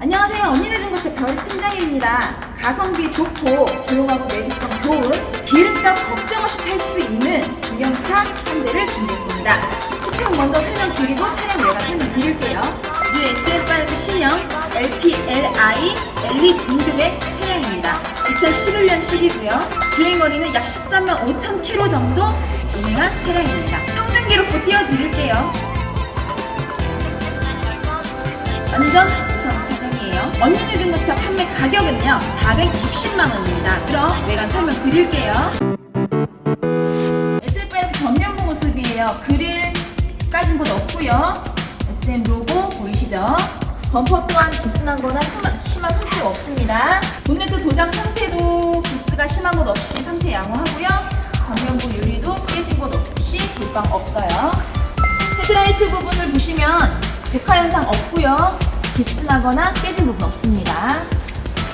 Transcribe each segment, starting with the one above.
안녕하세요. 언니네 중고차 별이 팀장입니다. 가성비 좋고 조용하고 내비성 좋은 기름값 걱정 없이 탈 수 있는 중형차 한 대를 준비했습니다. 스펙 먼저 설명드리고 차량 외관 설명드릴게요. USF5 신형 LPLI LE 등급의 차량입니다. 2011년식이고요. 주행거리는 약 13만 5천 킬로 정도 운행한 차량입니다. 성능 기록부 띄워드릴게요. 완전. 언니네 중고차 판매 가격은요 460만 원입니다. 그럼 외관 설명 드릴게요. SF5 전면부 모습이에요. 그릴 까진 곳 없고요. SM 로고 보이시죠? 범퍼 또한 기스난 거나 흠- 심한 흠집 없습니다. 본네트 도장 상태도 기스가 심한 곳 없이 상태 양호하고요. 전면부 유리도 깨진 곳 없이 불방 없어요. 헤드라이트 부분을 보시면 백화 현상 없고요. 기스나거나 깨진 부분 없습니다.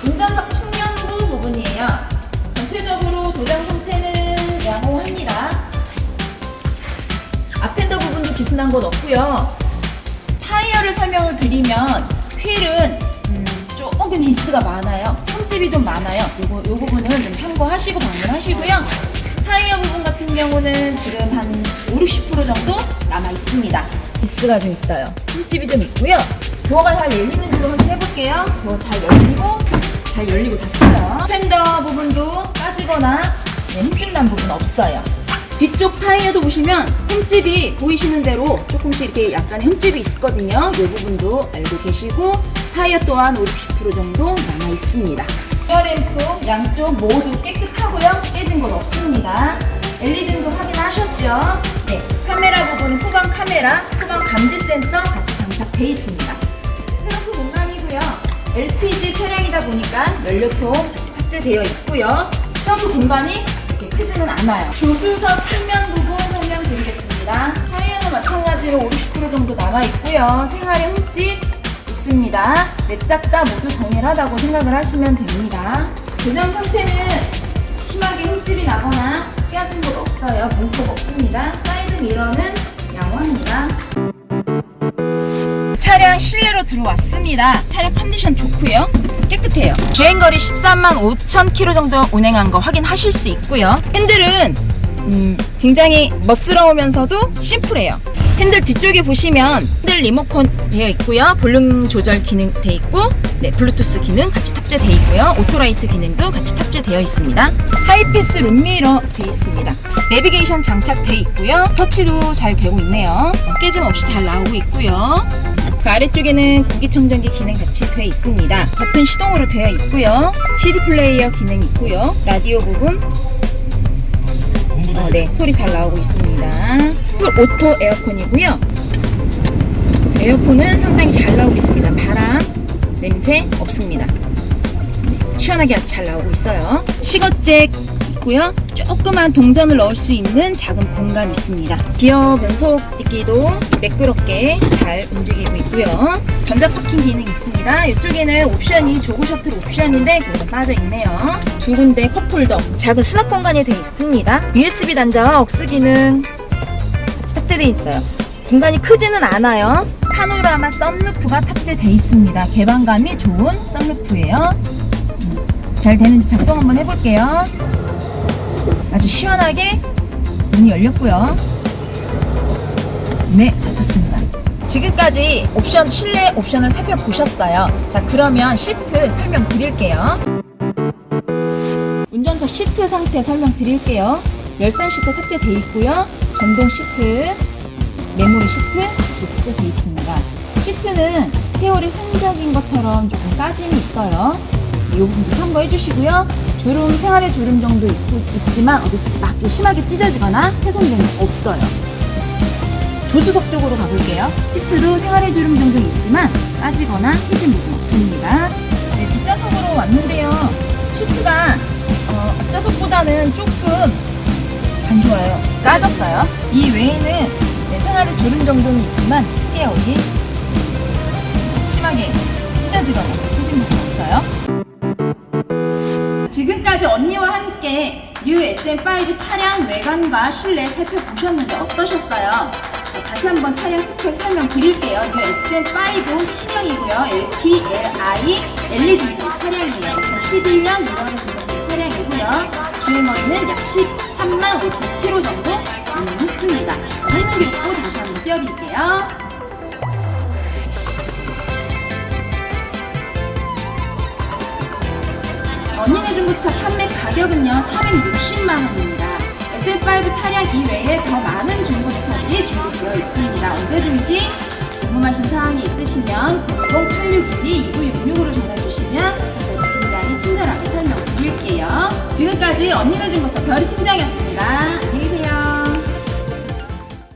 운전석 측면부 부분이에요. 전체적으로 도장 상태는 양호합니다. 앞핸더 부분도 기스난 곳 없고요. 타이어를 설명을 드리면 휠은 음, 조금 기스가 많아요. 흠집이 좀 많아요. 요거, 요 부분은 좀 참고하시고 방문하시고요. 타이어 부분 같은 경우는 지금 한 5, 60% 정도 남아 있습니다. 기스가 좀 있어요. 흠집이 좀 있고요. 도어가 잘 열리는지도 확인해 볼게요. 도어 잘 열리고 잘 열리고 닫혀요. 펜더 부분도 까지거나 네, 흠집 난 부분 없어요. 뒤쪽 타이어도 보시면 흠집이 보이시는 대로 조금씩 이렇게 약간의 흠집이 있거든요. 이 부분도 알고 계시고 타이어 또한 5, 60% 정도 남아 있습니다. 에어램프 양쪽 모두 깨끗하고요. 깨진 곳 없습니다. LED 등도 확인하셨죠? 네, 카메라 부분 후방 카메라, 후방 감지 센서 같이 장착되어 있습니다. LPG 차량이다 보니까 연료통 같이 탑재되어 있고요. 트렁크 공간이 그렇게 크지는 않아요. 조수석 측면 부분 설명드리겠습니다. 타이어는 마찬가지로 5, 60% 정도 남아 있고요. 생활의 흠집 있습니다. 내짝 다 모두 동일하다고 생각을 하시면 됩니다. 고장 상태는 심하게 흠집이 나거나 깨진 곳 없어요. 문콕 없습니다. 사이드 미러는 양호합니다. 차량 실내로 들어왔습니다. 차량 컨디션 좋고요. 깨끗해요. 주행거리 13만 5천 킬로 정도 운행한 거 확인하실 수 있고요. 핸들은 음, 굉장히 멋스러우면서도 심플해요. 핸들 뒤쪽에 보시면 핸들 리모컨 되어 있고요. 볼륨 조절 기능 되어 있고, 네, 블루투스 기능 같이 탑재되어 있고요. 오토라이트 기능도 같이 탑재되어 있습니다. 하이패스 룸미러 되어 있습니다. 내비게이션 장착되어 있고요. 터치도 잘 되고 있네요. 깨짐 없이 잘 나오고 있고요. 그 아래쪽에는 공기청정기 기능 같이 되어 있습니다. 버튼 시동으로 되어 있고요. CD 플레이어 기능 있고요. 라디오 부분 어, 네, 소리 잘 나오고 있습니다. 풀 오토 에어컨이고요. 에어컨은 상당히 잘 나오고 있습니다. 바람, 냄새 없습니다. 네, 시원하게 잘 나오고 있어요. 시거잭 있고요. 조그만 동전을 넣을 수 있는 작은 공간 있습니다. 기어 변속 뒷기도 매끄럽게 잘 움직이고 있고요. 전자 파킹 기능 있습니다. 이쪽에는 옵션이 조그 셔틀 옵션인데 그건 빠져 있네요. 두 군데 컵홀더, 작은 수납 공간이 되어 있습니다. USB 단자와 억스 기능 같이 탑재되어 있어요. 공간이 크지는 않아요. 파노라마 썬루프가 탑재되어 있습니다. 개방감이 좋은 썬루프예요. 음, 잘 되는지 작동 한번 해볼게요. 아주 시원하게 문이 열렸고요. 네, 닫혔습니다. 지금까지 옵션, 실내 옵션을 살펴보셨어요. 자, 그러면 시트 설명드릴게요. 운전석 시트 상태 설명드릴게요. 열선 시트 탑재되어 있고요. 전동 시트, 메모리 시트 같이 탑재되어 있습니다. 시트는 세월이 흔적인 것처럼 조금 까짐이 있어요. 이 부분도 참고해 주시고요. 주름, 생활의 주름 정도 있고, 있지만 어디 찌- 막 심하게 찢어지거나 훼손된 게 없어요. 조수석 쪽으로 가볼게요. 시트도 생활의 주름 정도 있지만 까지거나 휘진 부분 없습니다. 네, 뒷좌석으로 왔는데요. 시트가 어, 앞좌석보다는 조금 안 좋아요. 까졌어요. 이 외에는 네, 생활의 주름 정도는 있지만 크게 어디 심하게 찢어지거나 휘진 부분 없어요. 지금까지 언니와 함께 USM5 차량 외관과 실내 살펴보셨는데 어떠셨어요? 네, 다시 한번 차량 스펙 설명드릴게요. USM5 신형이고요. LPLI 2 LED 차량이에요. 2011년 1월에 개통된 차량이고요. 주행거리는 약 13만 5천 킬로 정도 운행했습니다. 성능 기록부 다시 한번 띄워드릴게요. 언니네 중고차 판매 가격은요 360만 원입니다. SF5 차량 이외에 더 많은 중고차들이 준비되어 있습니다. 언제든지 궁금하신 사항이 있으시면 08612-2966으로 전화주시면 저희 팀장이 친절하게 설명 드릴게요. 지금까지 언니네 중고차 별이 팀장이었습니다.